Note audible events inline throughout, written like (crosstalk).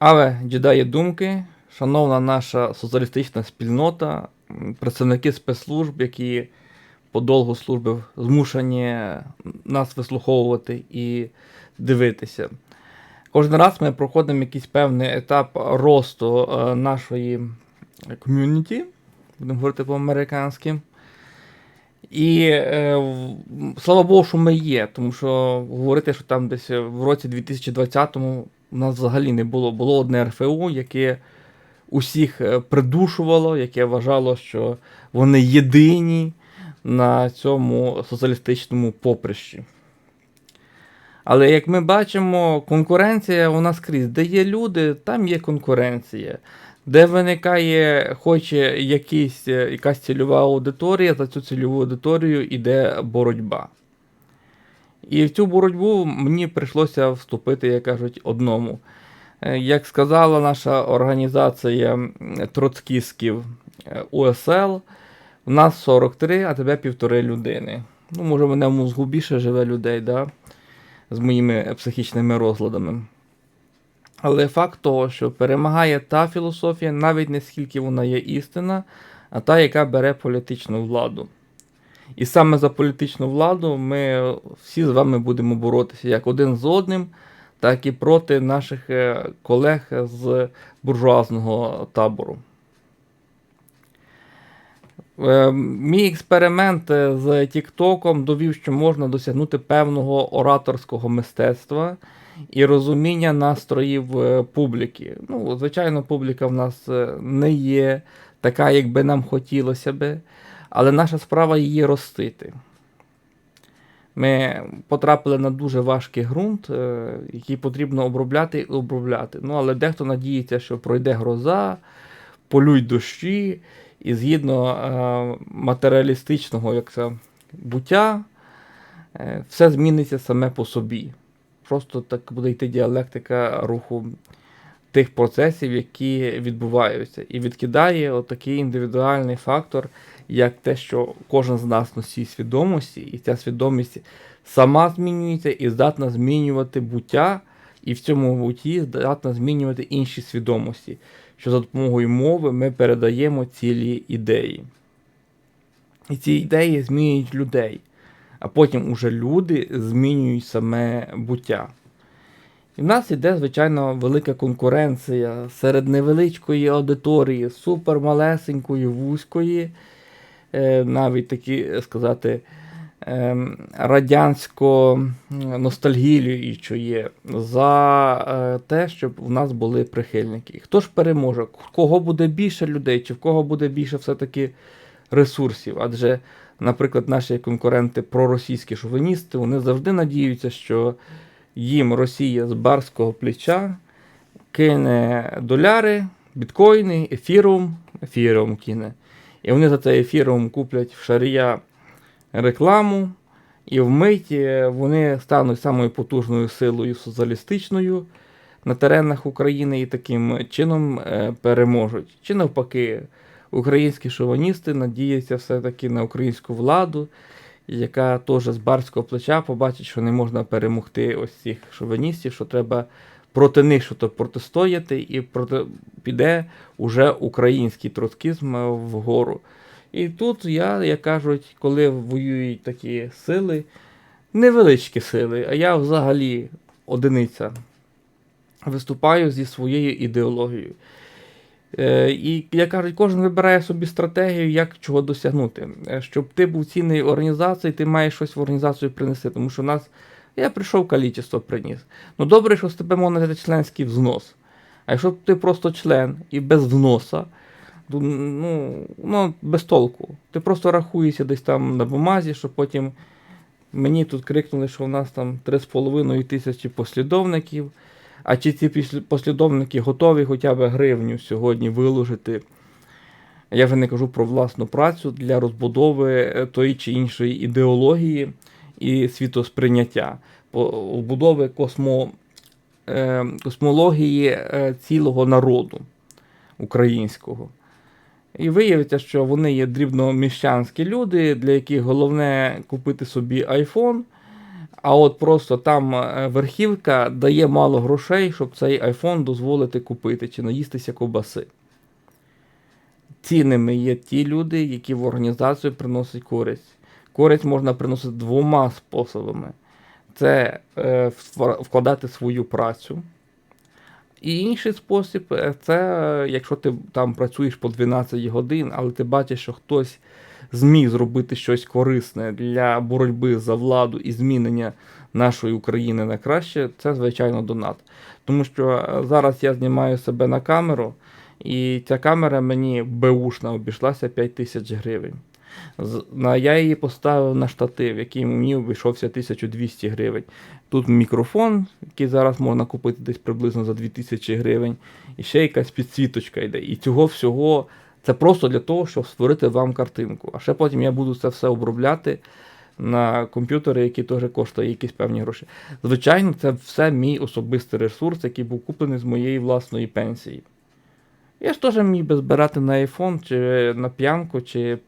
Але джедаї думки, шановна наша соціалістична спільнота, представники спецслужб, які по довгу служби змушені нас вислуховувати і дивитися. Кожен раз ми проходимо якийсь певний етап росту е, нашої ком'юніті, будемо говорити по-американськи. І е, слава Богу, що ми є, тому що говорити, що там десь в році 2020-му у нас взагалі не було. Було одне РФУ, яке усіх е, придушувало, яке вважало, що вони єдині на цьому соціалістичному поприщі. Але як ми бачимо, конкуренція у нас скрізь. Де є люди, там є конкуренція. Де виникає хоч якийсь, е, якась цільова аудиторія, за цю цільову аудиторію йде боротьба. І в цю боротьбу мені прийшлося вступити, як кажуть, одному. Е, Як сказала наша організація троцкістів е, УСЛ, у нас 43, а тебе півтори людини. Ну, може, мене в мозгу більше живе людей, да? з моїми психічними розладами. Але факт того, що перемагає та філософія, навіть не скільки вона є істина, а та, яка бере політичну владу. І саме за політичну владу ми всі з вами будемо боротися як один з одним, так і проти наших е, колег з буржуазного табору. Е, Мій експеримент е, з Тіктоком довів, що можна досягнути певного ораторського мистецтва і розуміння настроїв публіки. Ну, звичайно, публіка в нас не є така, як би нам хотілося би, але наша справа її ростити. Ми потрапили на дуже важкий ґрунт, е, який потрібно обробляти і обробляти. Ну, але дехто надіється, що пройде гроза, полюють дощі, і згідно е, матеріалістичного як це, буття, е, все зміниться саме по собі. Просто так буде йти діалектика руху тих процесів, які відбуваються, і відкидає отакий індивідуальний фактор, як те, що кожен з нас носій свідомості, і ця свідомість сама змінюється і здатна змінювати буття, і в цьому бутті здатна змінювати інші свідомості, що за допомогою мови ми передаємо цілі ідеї. І ці ідеї змінюють людей, а потім уже люди змінюють саме буття. І в нас іде, звичайно, велика конкуренція серед невеличкої аудиторії, супермалесенької, вузької, е, навіть такі сказати, ем, радянсько-ностальгіюючої за е, те, щоб у нас були прихильники. Хто ж переможе? В кого буде більше людей, чи в кого буде більше все-таки ресурсів? Адже, наприклад, наші конкуренти проросійські шовіністи, вони завжди надіються, що їм Росія з барського плеча кине доляри, біткоїни, ефірум, ефірум кине. І вони за цей ефірум куплять в шарія рекламу, і вмить вони стануть самою потужною силою соціалістичною на теренах України і таким чином е, переможуть. Чи навпаки, українські шовіністи надіються все-таки на українську владу, яка теж з барського плеча побачить, що не можна перемогти ось цих шовіністів, що треба проти них що протистояти, і проти піде уже український троцкізм е, вгору. І тут я, як кажуть, коли воюють такі сили, невеличкі сили, а я взагалі одиниця, виступаю зі своєю ідеологією. Е, І як кажуть, кожен вибирає собі стратегію, як чого досягнути. Е, Щоб ти був цінний організації, ти маєш щось в організацію принести. Тому що в нас я прийшов калічество приніс. Ну добре, що з тебе можна взяти членський взнос. А якщо ти просто член і без вноса, то, ну, ну, без толку. Ти просто рахуєшся десь там на бумазі, що потім мені тут крикнули, що в нас там 3,5 тисячі послідовників. А чи ці послідовники готові хоча б гривню сьогодні виложити? Я вже не кажу про власну працю для розбудови е, тої чи іншої ідеології і світосприйняття, по- побудови космо, е, космології е, цілого народу українського. І виявиться, що вони є дрібноміщанські люди, для яких головне купити собі iPhone, А от просто там е, верхівка дає мало грошей, щоб цей iPhone дозволити купити чи наїстися ковбаси. Цінними є ті люди, які в організацію приносять користь. Користь можна приносити двома способами: це е, вкладати свою працю. І інший спосіб е, це е, якщо ти там працюєш по 12 годин, але ти бачиш, що хтось зміг зробити щось корисне для боротьби за владу і змінення нашої України на краще, це звичайно донат. Тому що е, зараз я знімаю себе на камеру, і ця камера мені беушна обійшлася 5 тисяч гривень. Я її поставив на штатив, який мені обійшовся 1200 гривень. Тут мікрофон, який зараз можна купити десь приблизно за 2000 гривень, і ще якась підсвіточка йде. І цього всього це просто для того, щоб створити вам картинку. А ще потім я буду це все обробляти на комп'ютери, які теж коштують якісь певні гроші. Звичайно, це все мій особистий ресурс, який був куплений з моєї власної пенсії. Я ж теж міг би збирати на iPhone, чи на п'янку, чи е,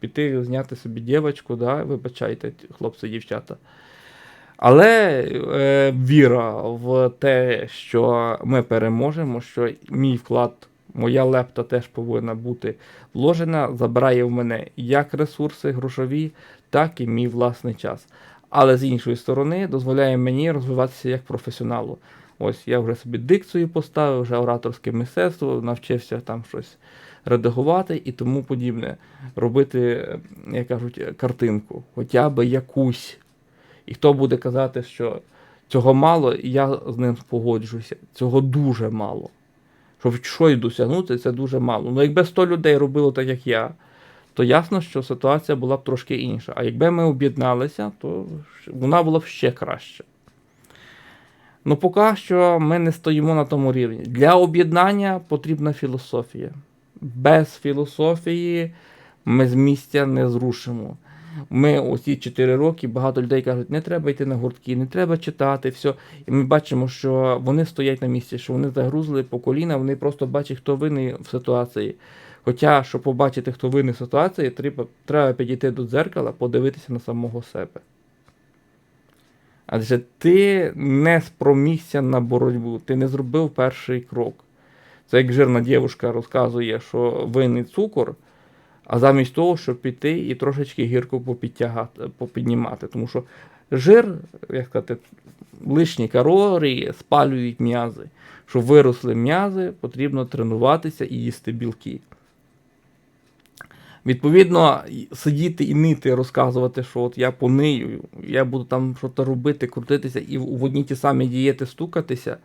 піти зняти собі дівчинку, да? вибачайте, хлопці, дівчата. Але е, віра в те, що ми переможемо, що мій вклад, моя лепта теж повинна бути вложена, забирає в мене як ресурси грошові, так і мій власний час. Але з іншої сторони, дозволяє мені розвиватися як професіоналу. Ось я вже собі дикцію поставив, вже ораторське мистецтво, навчився там щось редагувати і тому подібне. Робити, як кажуть, картинку, хоча б якусь. І хто буде казати, що цього мало, я з ним погоджуюся. Цього дуже мало. Щоб щось досягнути, це дуже мало. Ну, якби 100 людей робило так, як я, то ясно, що ситуація була б трошки інша. А якби ми об'єдналися, то вона була б ще краще. Ну, поки що ми не стоїмо на тому рівні. Для об'єднання потрібна філософія. Без філософії ми з місця не зрушимо. Ми оці 4 роки багато людей кажуть, не треба йти на гуртки, не треба читати, все. І ми бачимо, що вони стоять на місці, що вони загрузли по коліна, вони просто бачать, хто винний в ситуації. Хоча, щоб побачити, хто винний в ситуації, треба, треба підійти до дзеркала, подивитися на самого себе. Адже ти не спромігся на боротьбу, ти не зробив перший крок. Це як жирна дівчинка розказує, що винний цукор, а замість того, щоб піти і трошечки гірку попідтягати, попіднімати. Тому що жир, як сказати, лишні калорії спалюють м'язи. Щоб виросли м'язи, потрібно тренуватися і їсти білки. Відповідно, сидіти і нити, розказувати, що от я понию, я буду там щось робити, крутитися і в одні ті самі дієти стукатися,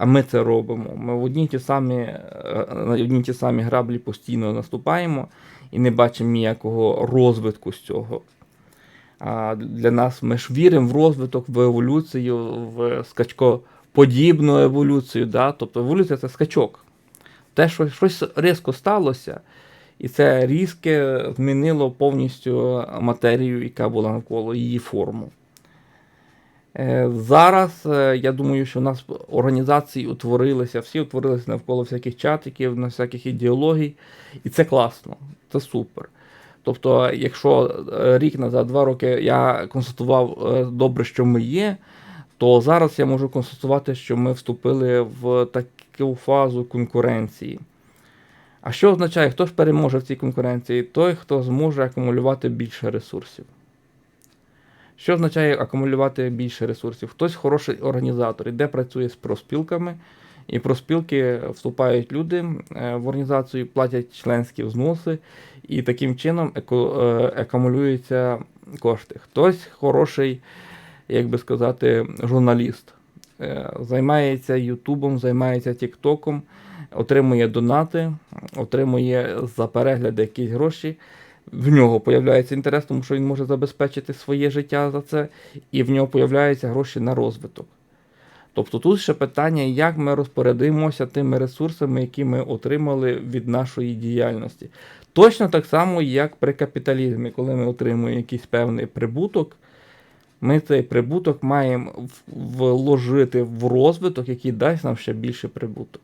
а ми це робимо. Ми в одні ті самі, е, одні ті самі граблі постійно наступаємо і не бачимо ніякого розвитку з цього. А для нас ми ж віримо в розвиток, в еволюцію, в скачкоподібну еволюцію. Да? Тобто еволюція це скачок. Те, що щось різко сталося, і це різке змінило повністю матерію, яка була навколо її форму. Е, Зараз е, я думаю, що у нас організації утворилися, всі утворилися навколо всяких чатиків, на всяких ідеологій, і це класно, це супер. Тобто, якщо е, рік назад, два роки я констатував добре, що ми є, то зараз я можу констатувати, що ми вступили в таку фазу конкуренції. А що означає, хто ж переможе в цій конкуренції? Той, хто зможе акумулювати більше ресурсів. Що означає акумулювати більше ресурсів? Хтось хороший організатор, іде працює з проспілками, і проспілки вступають люди е, в організацію, платять членські взноси, і таким чином е, акумулюються кошти. Хтось хороший, як би сказати, журналіст. Е, Займається Ютубом, займається Тіктоком, отримує донати, отримує за перегляди якісь гроші. В нього появляється інтерес, тому що він може забезпечити своє життя за це, і в нього появляються гроші на розвиток. Тобто тут ще питання, як ми розпорядимося тими ресурсами, які ми отримали від нашої діяльності. Точно так само, як при капіталізмі, коли ми отримуємо якийсь певний прибуток, ми цей прибуток маємо вложити в розвиток, який дасть нам ще більше прибуток.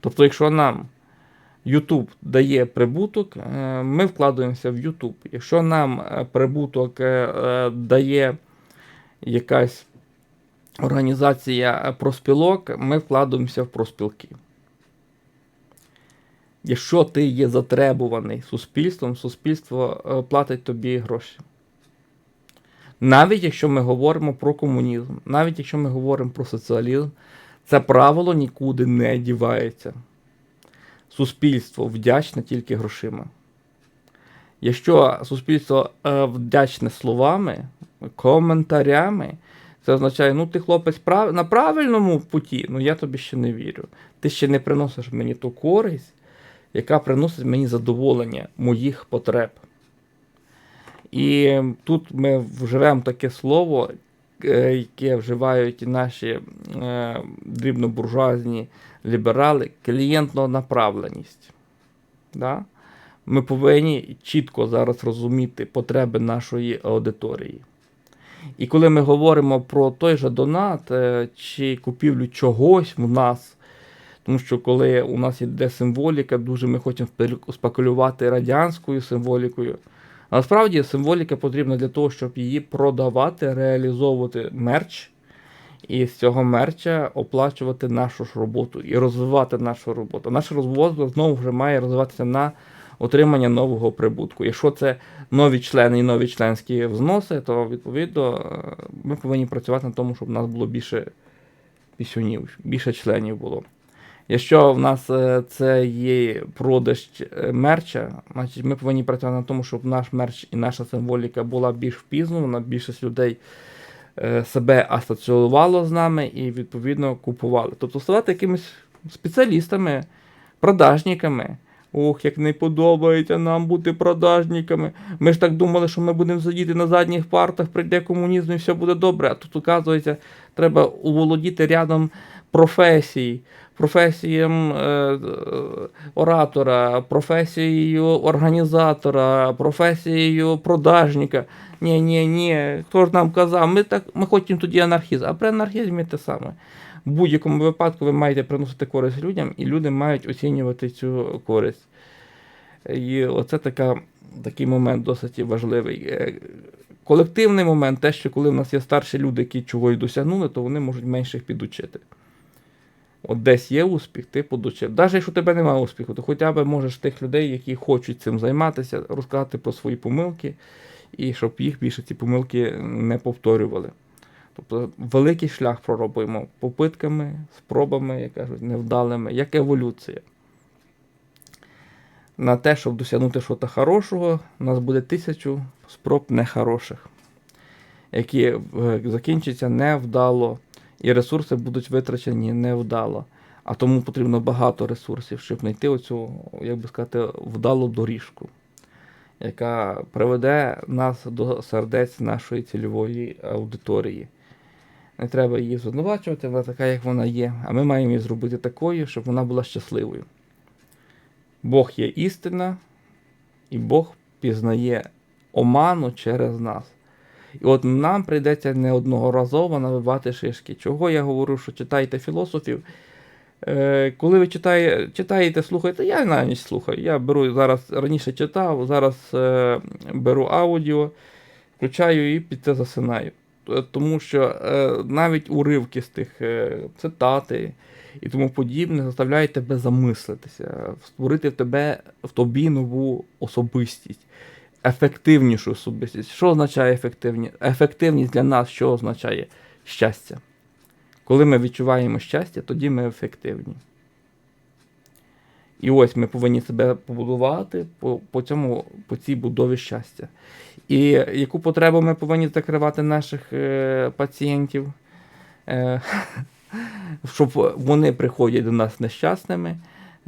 Тобто, якщо нам YouTube дає прибуток, е, ми вкладаємося в YouTube. Якщо нам е, прибуток е, дає якась організація проспілок, ми вкладаємося в проспілки. Якщо ти є затребуваний суспільством, суспільство платить тобі гроші. Навіть якщо ми говоримо про комунізм, навіть якщо ми говоримо про соціалізм, це правило нікуди не дівається. Суспільство вдячне тільки грошима. Якщо суспільство е, вдячне словами, коментарями, це означає, ну ти хлопець прав... на правильному путі, ну я тобі ще не вірю. Ти ще не приносиш мені ту користь, яка приносить мені задоволення моїх потреб. І тут ми вживемо таке слово, яке вживають наші е, дрібнобуржуазні ліберали, клієнтна направленість. Да? Ми повинні чітко зараз розуміти потреби нашої аудиторії. І коли ми говоримо про той же донат е, чи купівлю чогось в нас, тому що коли у нас йде символіка, дуже ми хочемо спекулювати радянською символікою. Насправді символіка потрібна для того, щоб її продавати, реалізовувати мерч, і з цього мерча оплачувати нашу ж роботу і розвивати нашу роботу. Наша робота знову вже має розвиватися на отримання нового прибутку. Якщо це нові члени і нові членські взноси, то відповідно ми повинні працювати на тому, щоб у нас було більше пісюнів, більше членів було. Якщо в нас е, це є продаж е, мерча, значить ми повинні працювати на тому, щоб наш мерч і наша символіка була більш впізнана, більшість людей е, себе асоціювало з нами і відповідно купували. Тобто ставати якимись спеціалістами, продажниками. Ох, як не подобається нам бути продажниками. Ми ж так думали, що ми будемо сидіти на задніх партах, прийде комунізм і все буде добре. А тут, оказується, треба уволодіти рядом професій, професіям е, оратора, професією організатора, професією продажника. Ні, ні, ні. Хто ж нам казав? Ми так ми хочемо тоді анархізм, а при анархізмі те саме. В будь-якому випадку ви маєте приносити користь людям, і люди мають оцінювати цю користь. І оце така, такий момент досить важливий. Е, колективний момент, те, що коли в нас є старші люди, які чогось досягнули, то вони можуть менше їх підучити. От десь є успіх, ти подучив. Навіть якщо у тебе немає успіху, то хоча б можеш тих людей, які хочуть цим займатися, розказати про свої помилки, і щоб їх більше ці помилки не повторювали. Тобто великий шлях проробимо попитками, спробами, як кажуть, невдалими, як еволюція. На те, щоб досягнути щось хорошого, у нас буде тисячу спроб нехороших, які е, закінчаться невдало і ресурси будуть витрачені невдало. А тому потрібно багато ресурсів, щоб знайти оцю, як би сказати, вдалу доріжку, яка приведе нас до сердець нашої цільової аудиторії. Не треба її звинувачувати, вона така, як вона є. А ми маємо її зробити такою, щоб вона була щасливою. Бог є істина, і Бог пізнає оману через нас. І от нам прийдеться неодноразово навивати шишки. Чого я говорю, що читайте філософів? Е, Коли ви читає, читаєте, слухаєте, я на ніч слухаю. Я беру зараз раніше читав, зараз е, беру аудіо, включаю і під це засинаю. Тому що е, навіть уривки з тих е, цитати і тому подібне заставляють тебе замислитися, створити в тебе в тобі нову особистість ефективнішу особистість. Що означає ефективність? Ефективність для нас що означає щастя? Коли ми відчуваємо щастя, тоді ми ефективні. І ось ми повинні себе побудувати по по, цьому, по цій будові щастя. І яку потребу ми повинні закривати наших е, пацієнтів, е, (laughs) щоб вони приходять до нас нещасними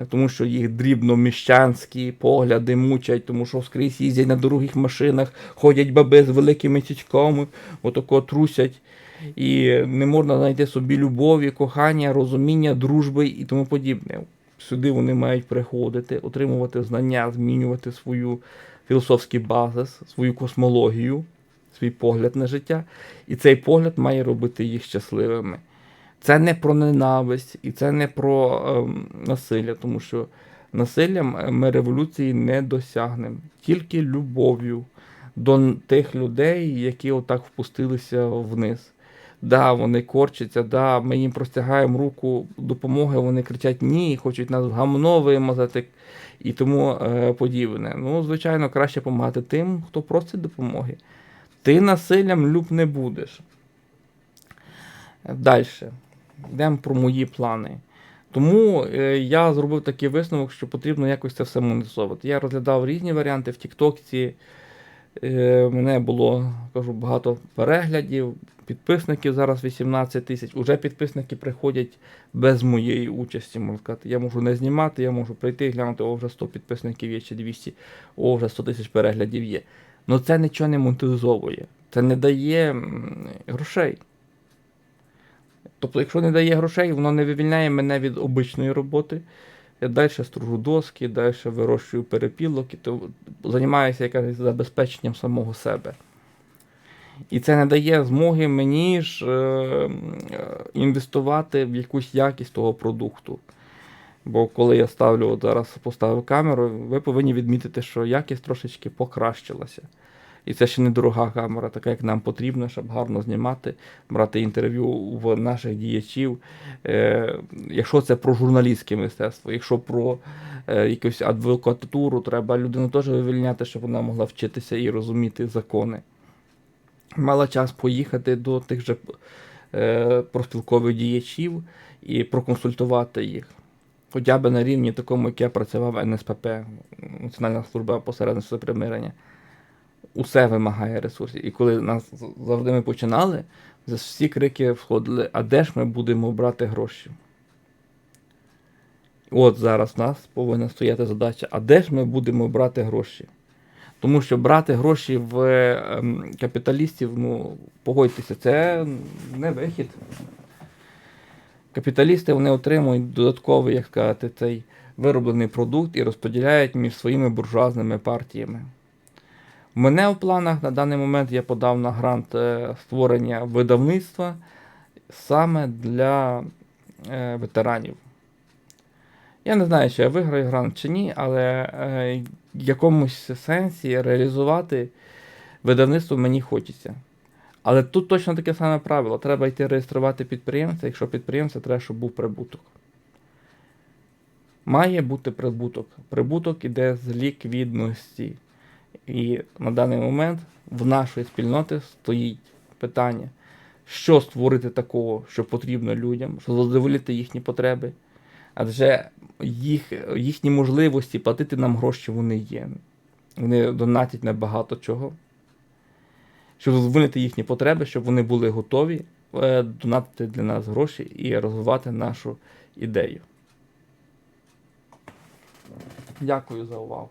тому що їх дрібно-міщанські погляди мучать, тому що скрізь їздять на дорогих машинах, ходять баби з великими цічками, отако трусять. І не можна знайти собі любові, кохання, розуміння, дружби і тому подібне. Сюди вони мають приходити, отримувати знання, змінювати свою філософський базис, свою космологію, свій погляд на життя. І цей погляд має робити їх щасливими. Це не про ненависть і це не про е, насилля, тому що насиллям ми революції не досягнемо. Тільки любов'ю, до тих людей, які отак впустилися вниз. Да, вони корчаться, да, ми їм простягаємо руку допомоги, вони кричать ні, хочуть нас в гамно вимазати і тому е, подібне. Ну, звичайно, краще допомагати тим, хто просить допомоги. Ти насиллям люб не будеш. Далі. Йдемо про мої плани. Тому е, я зробив такий висновок, що потрібно якось це все монетизовувати. Я розглядав різні варіанти в Тіктокці. Е, мене було кажу, багато переглядів, підписників зараз 18 тисяч. Уже підписники приходять без моєї участі, можна сказати. Я можу не знімати, я можу прийти і глянути, о, вже 100 підписників є чи 200, о, вже 100 тисяч переглядів є. Ну це нічого не монетизовує. Це не дає грошей. Тобто, якщо не дає грошей, воно не вивільняє мене від обичної роботи. Я далі стружу доски, далі вирощую перепілок, і то займаюся якось забезпеченням самого себе. І це не дає змоги мені ж е, е, інвестувати в якусь якість того продукту. Бо коли я ставлю, от зараз поставив камеру, ви повинні відмітити, що якість трошечки покращилася. І це ще не дорога камера, така як нам потрібно, щоб гарно знімати, брати інтерв'ю в наших діячів. Е, якщо це про журналістське мистецтво, якщо про е, якусь адвокатуру, треба людину теж вивільняти, щоб вона могла вчитися і розуміти закони. Мала час поїхати до тих же е, профспілкових діячів і проконсультувати їх. Хоча б на рівні такому, як я працював НСПП, Національна служба посередництва примирення усе вимагає ресурсів. І коли нас завжди ми починали, за всі крики входили, а де ж ми будемо брати гроші? От зараз в нас повинна стояти задача, а де ж ми будемо брати гроші? Тому що брати гроші в ем, капіталістів, ну, погодьтеся, це не вихід. Капіталісти вони отримують додатковий, як сказати, цей вироблений продукт і розподіляють між своїми буржуазними партіями. У мене в планах на даний момент я подав на грант е, створення видавництва саме для е, ветеранів. Я не знаю, чи я виграю грант чи ні, але е, якомусь сенсі реалізувати видавництво мені хочеться. Але тут точно таке саме правило. Треба йти реєструвати підприємця, якщо підприємця треба, щоб був прибуток. Має бути прибуток. Прибуток іде з ліквідності. І на даний момент в нашої спільноти стоїть питання, що створити такого, що потрібно людям, що задовольнити їхні потреби. Адже їх, їхні можливості платити нам гроші вони є. Вони донатять на багато чого. Щоб задовольнити їхні потреби, щоб вони були готові е, донатити для нас гроші і розвивати нашу ідею. Дякую за увагу.